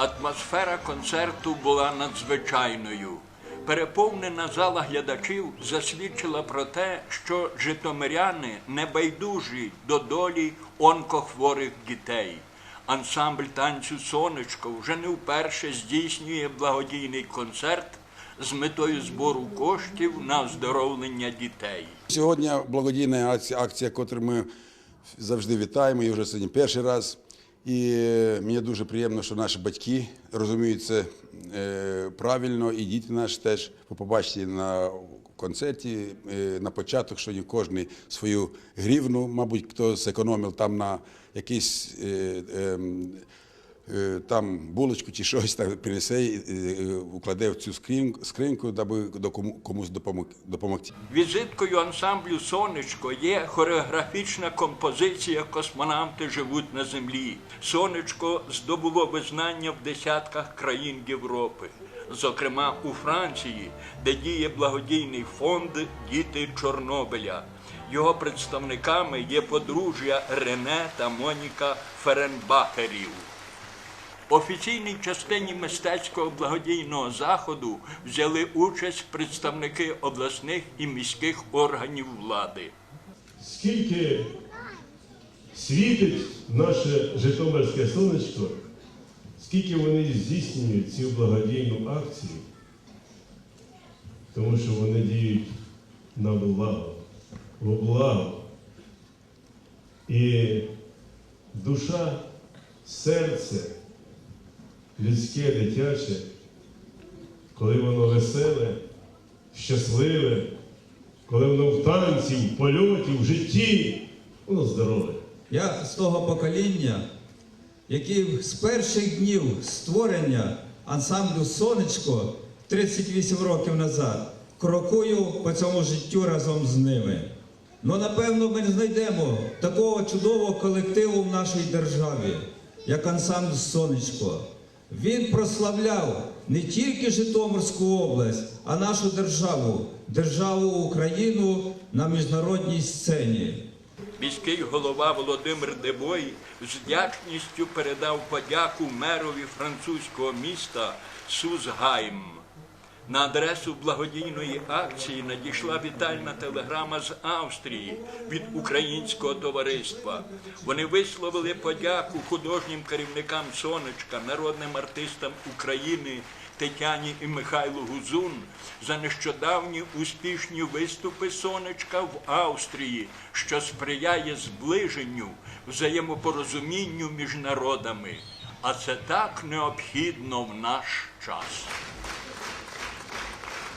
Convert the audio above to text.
Атмосфера концерту була надзвичайною. Переповнена зала глядачів засвідчила про те, що житомиряни не байдужі до долі онкохворих дітей. Ансамбль танцю Сонечко вже не вперше здійснює благодійний концерт з метою збору коштів на оздоровлення дітей. Сьогодні благодійна акція, акція, яку ми завжди вітаємо, і вже сьогодні перший раз. І е, мені дуже приємно, що наші батьки розуміють це е, правильно, і діти наші теж ви побачите на концерті е, на початок, що не кожен свою гривну, мабуть, хто зекономив там на якийсь. Е, Там булочку чи щось там принесе, укладе в цю скриньку, даби комусь допомог- допомогти. Візиткою ансамблю Сонечко є хореографічна композиція Космонавти живуть на землі. Сонечко здобуло визнання в десятках країн Європи, зокрема у Франції, де діє благодійний фонд Діти Чорнобиля. Його представниками є подружжя Рене та Моніка Ференбахерів. Офіційній частині мистецького благодійного заходу взяли участь представники обласних і міських органів влади. Скільки світить наше Житомирське сонечко, скільки вони здійснюють цю благодійну акцію, тому що вони діють на благо, во благо. І душа, серце, людське, дитяче, коли воно веселе, щасливе, коли воно в танці, в польоті, в житті, воно здорове. Я з того покоління, який з перших днів створення ансамблю Сонечко 38 років назад крокую по цьому життю разом з ними. Ну, напевно, ми не знайдемо такого чудового колективу в нашій державі, як ансамбль Сонечко. Він прославляв не тільки Житомирську область, а нашу державу, державу Україну на міжнародній сцені. Міський голова Володимир Дебой з вдячністю передав подяку мерові французького міста Сузгайм. На адресу благодійної акції надійшла вітальна телеграма з Австрії від українського товариства. Вони висловили подяку художнім керівникам сонечка, народним артистам України Тетяні і Михайлу Гузун за нещодавні успішні виступи сонечка в Австрії, що сприяє зближенню, взаємопорозумінню між народами. А це так необхідно в наш час.